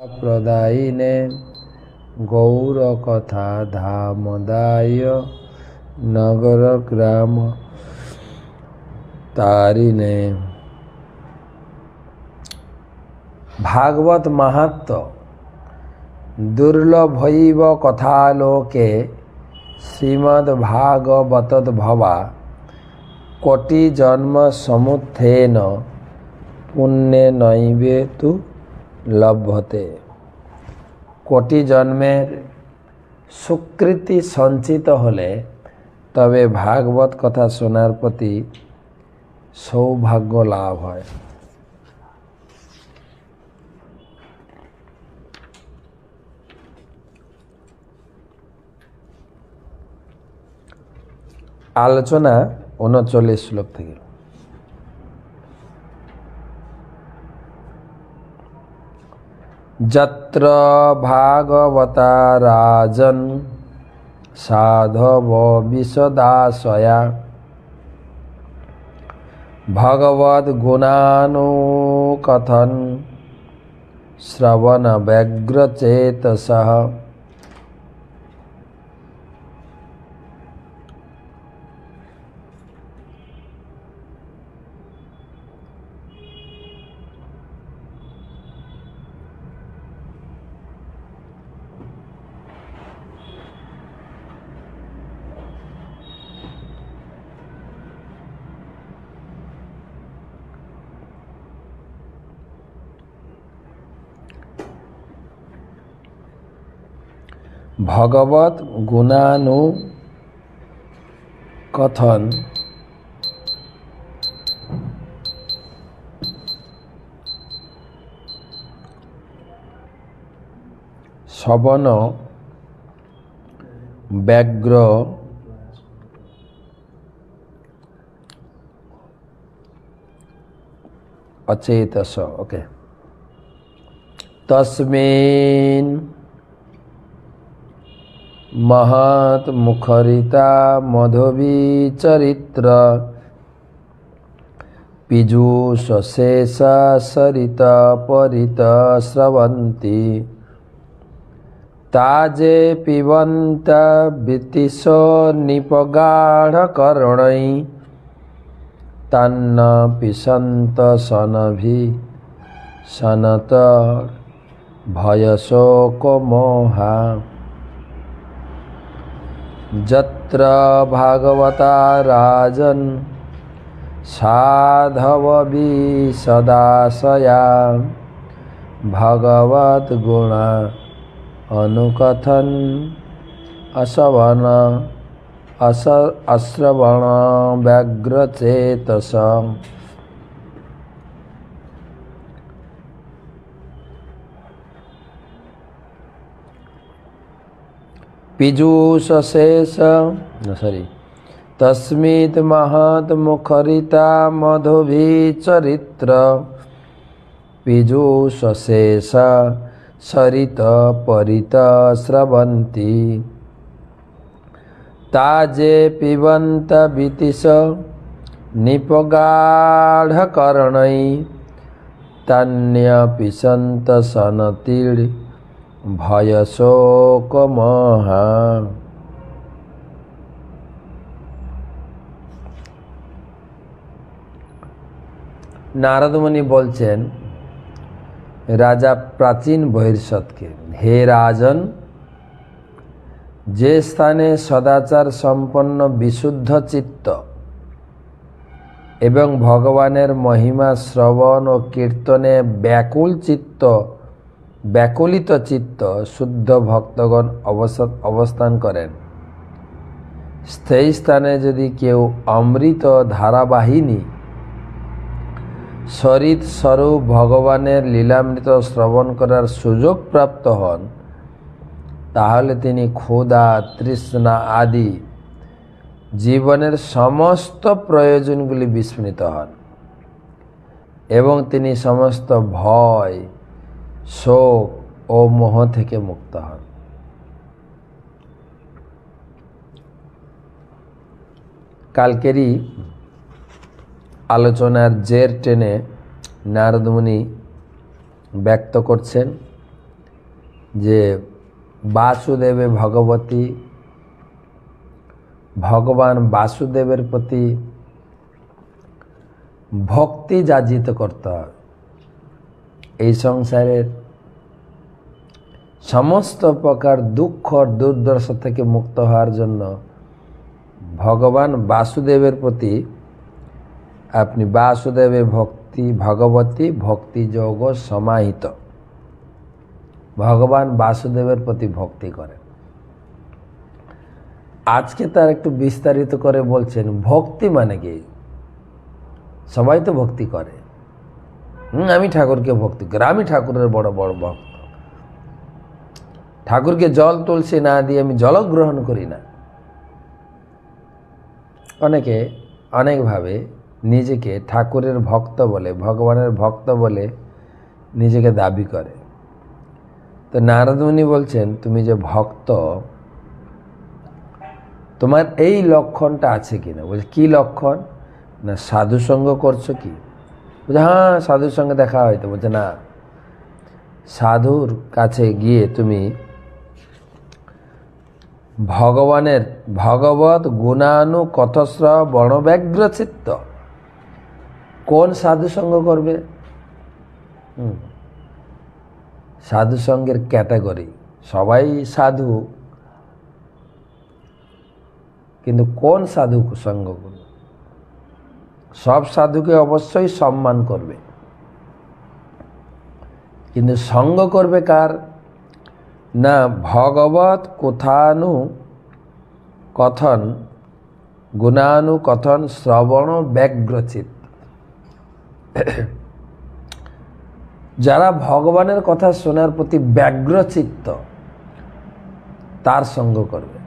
ପ୍ରଦାୟିନେ। ଗୌର କଥା ଧାମଦାୟ ନଗର ଗ୍ରାମ ତାରିନେ ଭାଗବତ ମହାତ୍ ଦୁର୍ଲଭୈବ କଥା ଲୋକେ ଶ୍ରୀମଦ୍ ଭାଗବତ ଭବା କୋଟି ଜନ୍ମ ସମୁଥେନ ପୁଣ୍ୟ ନୈବେ ତୁ লভ্যতে কোটি জন্মের সুকৃতি সঞ্চিত হলে তবে ভাগবত কথা শোনার প্রতি সৌভাগ্য লাভ হয়। আলোচনা উনচল্লিশ শ্লোক থেকে। যত্র ভাগবতা রাজন সাধব বিশদাশয়া ভগবদ গুণানুকথন ভগবত গুণানু কথন। শ্রবণ ব্যগ্র অচেতস ওকে। তস্মিন महत् मुखरिता मधुवी चरित्र पिजुषशेषा सरित परित स्रवन्ति। ताजे पिबन्त वितिशो निपगाढकर्णै तन्न पिसन्त सनभि। सनत भयशोकमोहा যত্র ভাগবতা রাজন সাধব বিশদাশয়া ভগবত গুণা অনুকথন অশবন অস অশ্রবণ पीजूषशेष सॉरी चरित्र महत्मुखरिता सरित परित सरितपरितस्रवन्ति ताजे पिबन्त वितिश निपगाढकर्णै। तान्यपिशन्त सनतिर् ভয়শোকমহা। নারদমণি বলছেন, রাজা প্রাচীন বহির্সৎকে, হে রাজন, যে স্থানে সদাচার সম্পন্ন বিশুদ্ধ চিত্ত এবং ভগবানের মহিমা শ্রবণ ও কীর্তনে ব্যাকুল চিত্ত ব্যাকুলিত চিত্ত শুদ্ধ ভক্তগণ অবস্থান করেন। সেই স্থানে যদি কেউ অমৃত ধারাবাহিনী, সরিত স্বরূপ ভগবানের লীলামৃত শ্রবণ করার সুযোগ প্রাপ্ত হন, তাহলে তিনি ক্ষুধা, তৃষ্ণা আদি জীবনের সমস্ত প্রয়োজনগুলি বিস্মৃত হন এবং তিনি সমস্ত ভয় শোক ও মোহ থেকে মুক্ত হন। কালকেরই আলোচনার জের টেনে নারদমুনি ব্যক্ত করছেন যে, বাসুদেবে ভগবতী, ভগবান বাসুদেবের প্রতি ভক্তি যাজিত করতে হবে এই সংসারের সমস্ত প্রকার দুঃখ দুর্দশা থেকে মুক্ত হওয়ার জন্য ভগবান বাসুদেবের প্রতি আপনি বাসুদেবে ভক্তি, ভগবতী ভক্তি যোগ সমাহিত। ভগবান বাসুদেবের প্রতি ভক্তি করেন। আজকে তার একটু বিস্তারিত করে বলছেন, ভক্তি মানে কি? সবাই তো ভক্তি করে। আমি ঠাকুরকে ভক্তি করি, আমি ঠাকুরের বড় বড় ভক্ত। ঠাকুরকে জল তুলসী না দিয়ে আমি জল গ্রহণ করি না। অনেকে অনেকভাবে নিজেকে ঠাকুরের ভক্ত বলে, ভগবানের ভক্ত বলে নিজেকে দাবি করে। তো নারদমণি বলছেন, তুমি যে ভক্ত, তোমার এই লক্ষণটা আছে কিনা? বলছে, কি লক্ষণ? না, সাধুসঙ্গ করছ কি? বলছে হ্যাঁ সাধুর সঙ্গে দেখা হয়তো বলছে, না, সাধুর কাছে গিয়ে তুমি ভগবানের ভগবত গুণানু কথস্র বর্ণব্যাঘ্র চিত্ত কোন সাধু সঙ্গ করবে। সাধু সঙ্গের ক্যাটাগরি, সবাই সাধু, কিন্তু কোন সাধু সঙ্গ করবে সব সাধুকে অবশ্যই সম্মান করবে। কিন্তু সঙ্গ করবে কার? না ভগবত কোথানু কথন, গুণানু কথন শ্রবণ ব্যগ্রচিত। যারা ভগবানের কথা শোনার প্রতি ব্যগ্রচিত্ত, তার সঙ্গ করবে।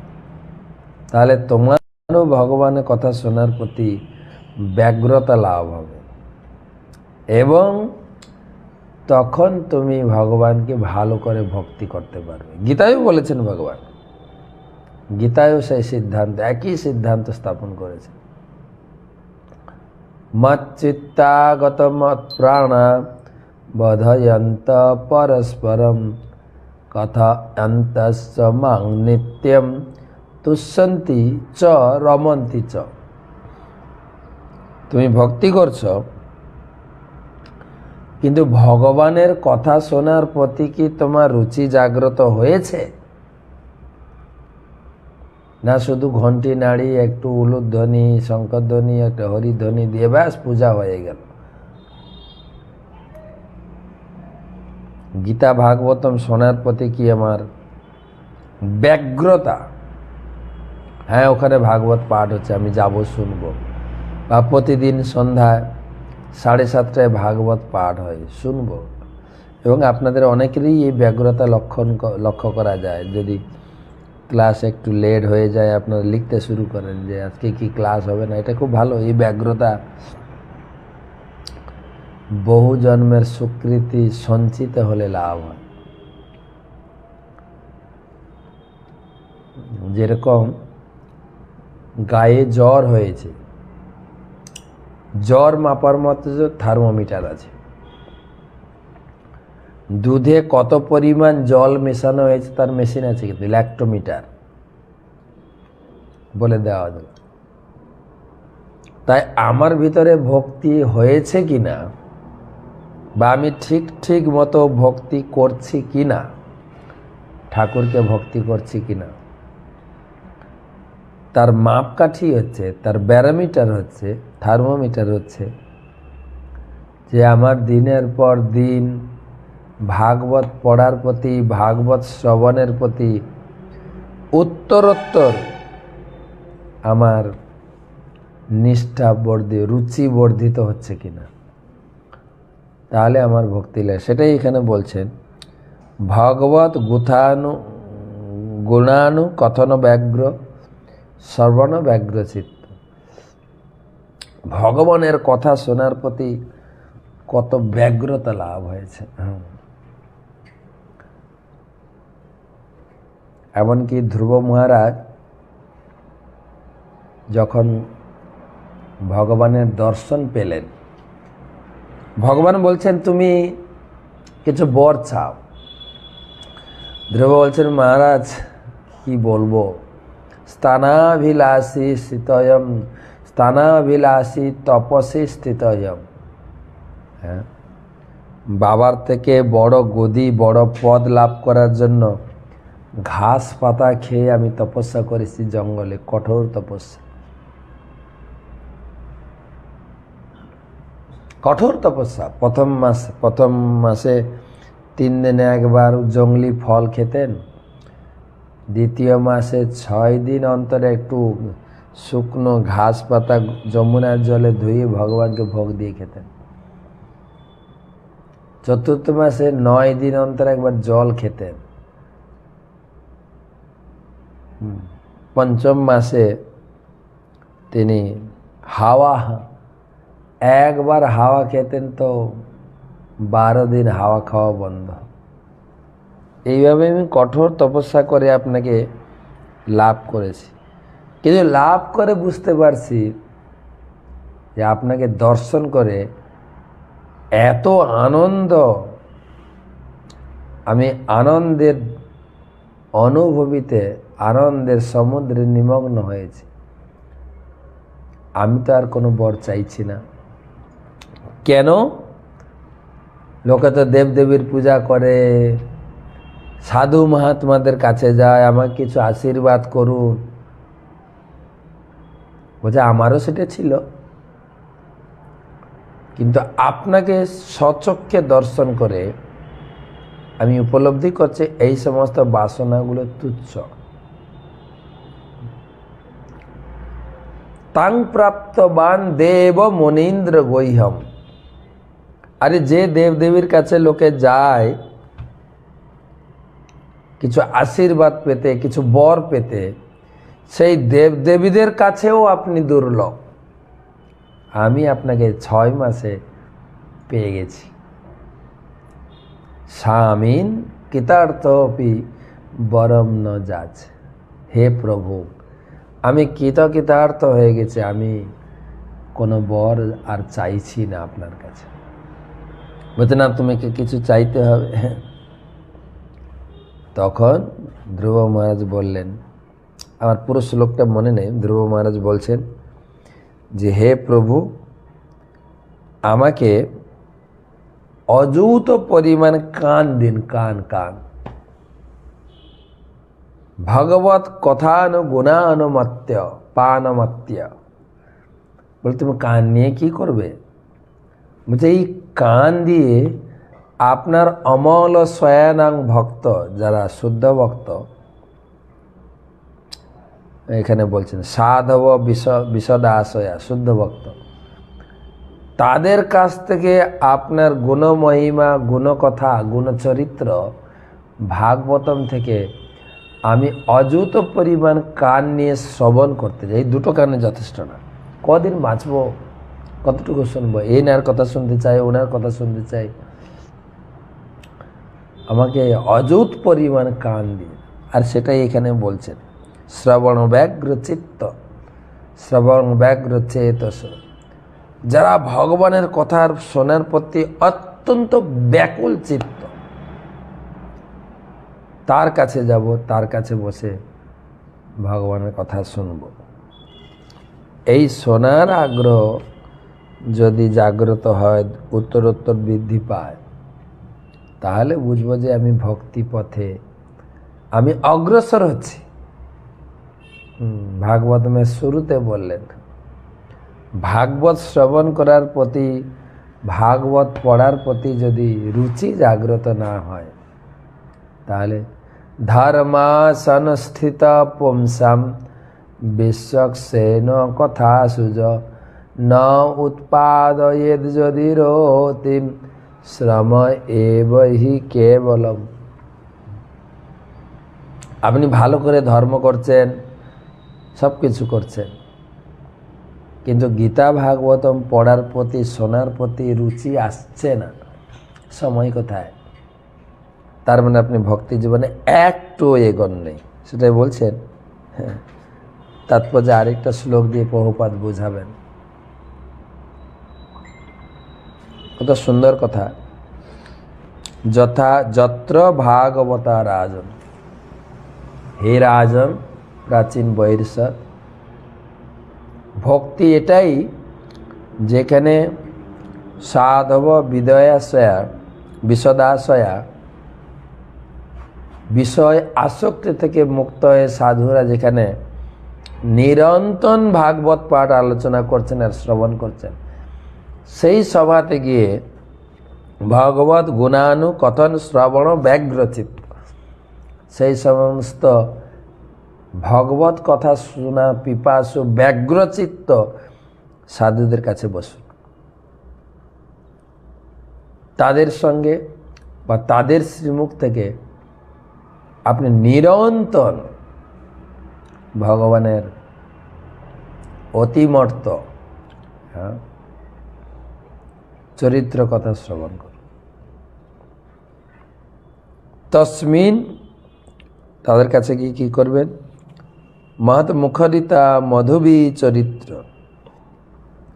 তাহলে তোমারও ভগবানের কথা শোনার প্রতি ব্যগ্রতা লাভ হবে। এবং তখন তুমি ভগবানকে ভালো করে ভক্তি করতে পারবে। গীতায়ও বলেছেন ভগবান। গীতায়ও সেই সিদ্ধান্ত, একই সিদ্ধান্ত স্থাপন করেছে মচ্চিত্তাগত মত প্রাণা বধয়ন্ত পরস্পরম কথা অন্তস্য মাং নিত্যম, তুষ্যন্তি চ রমন্তি চ। তুমি ভক্তি করছ, কিন্তু ভগবানের কথা শোনার প্রতি কি তোমার রুচি জাগ্রত হয়েছে? না শুধু ঘন্টি, নাড়ি, একটু উলুধ্বনি, শঙ্করধ্বনি, একটা হরিধ্বনি দিয়ে ব্যাস পূজা হয়ে গেল। গীতা ভাগবতম শোনার প্রতি কি আমার ব্যগ্রতা? হ্যাঁ ওখানে ভাগবত পাঠ হচ্ছে, আমি যাব, শুনব। বা প্রতিদিন সন্ধ্যায় সাড়ে সাতটায় ভাগবত পাঠ হয়, শুনব। এবং আপনাদের অনেকেরই এই ব্যগ্রতা লক্ষণ লক্ষ্য করা যায়। যদি ক্লাস একটু লেট হয়ে যায়, আপনারা লিখতে শুরু করেন যে, আজকে কি ক্লাস হবে না? এটা খুব ভালো। এই ব্যগ্রতা বহু জন্মের স্বীকৃতি সঞ্চিত হলে লাভ হয়। যেরকম গায়ে জ্বর হয়েছে জ্বর মাপার মতো যে থার্মোমিটার আছে। দুধে কত পরিমাণ জল মেশানো হয়েছে তার মেশিন আছে কিন্তু ল্যাক্টোমিটার বলে দেওয়া যাবে তাই আমার ভিতরে ভক্তি হয়েছে কি না বা আমি ঠিক ঠিক মতো ভক্তি করছি কি না ঠাকুরকে ভক্তি করছি কি না তার মাপকাঠি হচ্ছে, তার ব্যারোমিটার হচ্ছে, থার্মোমিটার হচ্ছে। যে আমার দিনের পর দিন, ভাগবত পড়ার প্রতি, ভাগবত শ্রবণের প্রতি উত্তরোত্তর আমার নিষ্ঠা বর্ধি রুচি বর্ধিত হচ্ছে কিনা? তাহলে আমার ভক্তি লাগে সেটাই এখানে বলছেন, ভগবত গুথানু, গুণানু কথন ব্যগ্র সর্বণ ব্যগ্র চিত্ত ভগবানের কথা শোনার প্রতি কত ব্যগ্রতা লাভ হয়েছে। এমনকি ধ্রুব মহারাজ যখন ভগবানের দর্শন পেলেন, ভগবান বলছেন, তুমি কিছু বর চাও। ধ্রুব বলছেন, মহারাজ, কি বলব? স্থানাভিলাষী স্থিতয়ম, স্থানাভিলাষী তপসী স্থিতয়ম। হ্যাঁ? বাবার থেকে বড় গদি, বড় পদ লাভ করার জন্য ঘাস পাতা খেয়ে আমি তপস্যা করেছি জঙ্গলে, কঠোর তপস্যা। কঠোর তপস্যা। প্রথম মাস, প্রথম মাসে তিন দিনে একবার জঙ্গলি ফল খেতেন। দ্বিতীয় মাসে ছয় দিন অন্তরে একটু শুকনো ঘাস পাতা যমুনার জলে ধুয়ে ভগবানকে ভোগ দিয়ে খেতেন। চতুর্থ মাসে নয় দিন অন্তর একবার জল খেতেন। পঞ্চম মাসে তিনি হাওয়া, একবার হাওয়া খেতেন তো বারো দিন হাওয়া খাওয়া বন্ধ। এইভাবে আমি কঠোর তপস্যা করে আপনাকে লাভ করেছি। কিন্তু লাভ করে বুঝতে পারছি যে আপনাকে দর্শন করে এত আনন্দ, আমি আনন্দের অনুভূতিতে, আনন্দের সমুদ্রে নিমগ্ন হয়েছি। আমি তো আর কোনো বর চাইছি না। কেন? লোকে তো দেবদেবীর পূজা করে সাধু মহাত্মাদের কাছে যায় আমাকে কিছু আশীর্বাদ করুন। বলছে, আমারও সেটা ছিল। কিন্তু আপনাকে সচক্ষে দর্শন করে আমি উপলব্ধি করছি, এই সমস্ত বাসনাগুলো তুচ্ছ। তাং প্রাপ্তবান দেব মনীন্দ্র গৈহম। আরে যে দেবদেবীর কাছে লোকে যায় কিছু আশীর্বাদ পেতে, কিছু বর পেতে, সেই দেবদেবীদের কাছেও আপনি দুর্লভ। আমি আপনাকে ছয় মাসে পেয়ে গেছি। স্বামীন কৃতার্থপি বরম ন যাচ। হে প্রভু, আমি কৃত কৃতার্থ হয়ে গেছে। আমি কোনো বর আর চাইছি না আপনার কাছে। বলছে না তোমাকে কিছু চাইতে হবে? তখন ধ্রুব মহারাজ বললেন, আমার পুরো শ্লোকটা মনে নেই, ধ্রুব মহারাজ বলছেন যে, হে প্রভু, আমাকে অযৌত পরিমাণ কান দিন, কান কান। ভগবত কথানু গুণানুমত্য পানমত্য। বলে, তুমি কান নিয়ে কি করবে? বলছে, এই কান দিয়ে আপনার অমল স্বয়ানাং ভক্ত, যারা শুদ্ধ ভক্ত, এখানে বলছেন, সাধব বিষ বিষদাশয়া শুদ্ধ ভক্ত, তাদের কাছ থেকে আপনার গুণমহিমা, গুণকথা, গুণচরিত্র ভাগবতম থেকে আমি অযুত পরিমাণ কান নিয়ে শ্রবণ করতে যাই এই দুটো কানে যথেষ্ট না। কদিন বাঁচবো? কতটুকু শুনব? এই নার কথা শুনতে চাই ওনার কথা শুনতে চাই। আমাকে অযুত পরিমাণ কান দিয়ে। আর সেটাই এখানে বলছেন, শ্রবণ ব্যাঘ্র চিত্ত, শ্রবণ ব্যাঘ্র চেতস। যারা ভগবানের কথার শোনার প্রতি অত্যন্ত ব্যাকুল চিত্ত, তার কাছে যাব, তার কাছে বসে ভগবানের কথা শুনব। এই শোনার আগ্রহ যদি জাগ্রত হয়, উত্তরোত্তর বৃদ্ধি পায় তাহলে বুঝব যে আমি ভক্তি পথে, আমি অগ্রসর হচ্ছি। ভাগবত ভাগবতমের শুরুতে বললেন, ভাগবত শ্রবণ করার প্রতি, ভাগবত পড়ার প্রতি যদি রুচি জাগ্রত না হয়, তাহলে ধর্মাসনস্থিত পুংসাম বিশ্বক্সেন কথা সুজ ন উৎপাদয়েদ যদি রতিম। শ্রম এব হি কেবলম। আপনি ভালো করে ধর্ম করছেন সব কিছু করছেন। কিন্তু গীতা ভাগবতম পড়ার প্রতি, শোনার প্রতি রুচি আসছে না। সময় কোথায়? তার মানে আপনি ভক্তি জীবনে একটু এগোন নেই। সেটাই বলছেন। হ্যাঁ। তাৎপর্য আরেকটা শ্লোক দিয়ে বহুপাত বোঝাবেন। কত সুন্দর কথা। যথা যত্র ভাগবতা রাজন। হে রাজন, প্রাচীন বহির্ষদ ভক্তি এটাই যেখানে সাধব বিদয়াশয়া বিশদাশয়া, বিষয় আসক্তি থেকে মুক্ত হয়ে সাধুরা যেখানে নিরন্তন ভাগবত পাঠ আলোচনা করছেন আর শ্রবণ করছেন। সেই সভাতে গিয়ে ভগবত গুণানু কথন শ্রবণ ব্যাঘ্রচিত সেই সমস্ত ভগবত কথা শোনা পিপাসু ব্যগ্রচিত্ত সাধুদের কাছে বসুন। তাদের সঙ্গে বা তাদের শ্রীমুখ থেকে আপনি নিরন্তর ভগবানের অতিমর্ত হ্যাঁ চরিত্র কথা শ্রবণ করুন তসমিন, তাদের কাছে গিয়ে কী করবেন? মহৎ মুখরিতা মধুবী চরিত্র।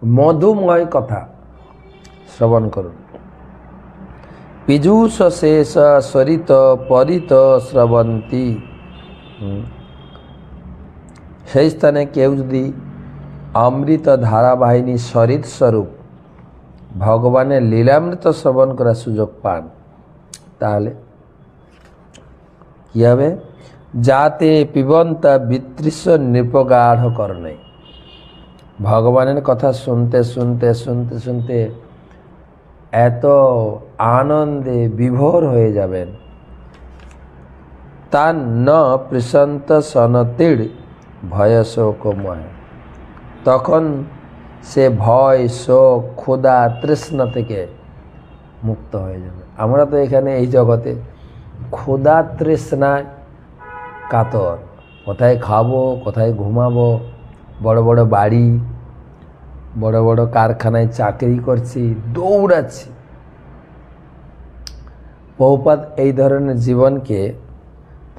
মধুময় কথা শ্রবণ করুন। পীযূষ শেষ সরিত পরিত শ্রবন্তী। সেই স্থানে কেউ যদি অমৃত ধারাবাহিনী সরিত স্বরূপ ভগবানের লীলামৃত শ্রবণ করার সুযোগ পান, তাহলে কী হবে? যাতে পিবন্ত বিতৃষ্য নৃপগাঢ় করণে ভগবানের কথা শুনতে শুনতে শুনতে শুনতে এত আনন্দে বিভোর হয়ে যাবেন। তার ন প্রশান্ত সনতিড় ভয় শোকময়। তখন সে ভয়, শোক, ক্ষুধা, তৃষ্ণা থেকে মুক্ত হয়ে যাবে। আমরা তো এখানে এই জগতে ক্ষুধা তৃষ্ণায় কাতর। কোথায় খাব, কোথায় ঘুমাবো, বড় বড় বাড়ি, বড় বড় কারখানায় চাকরি করছি, দৌড়াচ্ছি। বহুপাত এই ধরনের জীবনকে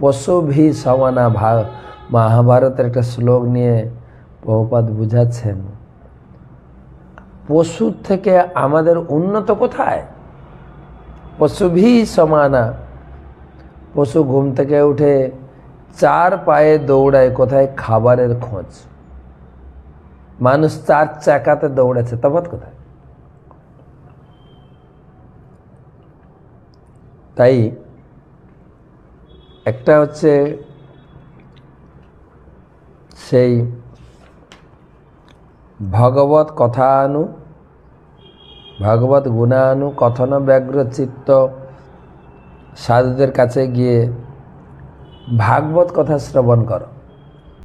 পশু ভি সমানা ভা মহাভারতের একটা শ্লোক নিয়ে বহুপাত বুঝাচ্ছেন। পশুর থেকে আমাদের উন্নত কোথায়? পশু ভি সমানা। পশু ঘুম থেকে উঠে চার পায়ে দৌড়ায় কোথায়? খাবারের খোঁজ। মানুষ চার চাকাতে দৌড়াচ্ছে তফাৎ কোথায়? তাই একটা হচ্ছে সেই ভগবত কথানু ভগবত গুণানু কথন ব্যগ্র চিত্ত। সাধুদের কাছে গিয়ে ভাগবত কথা শ্রবণ করো।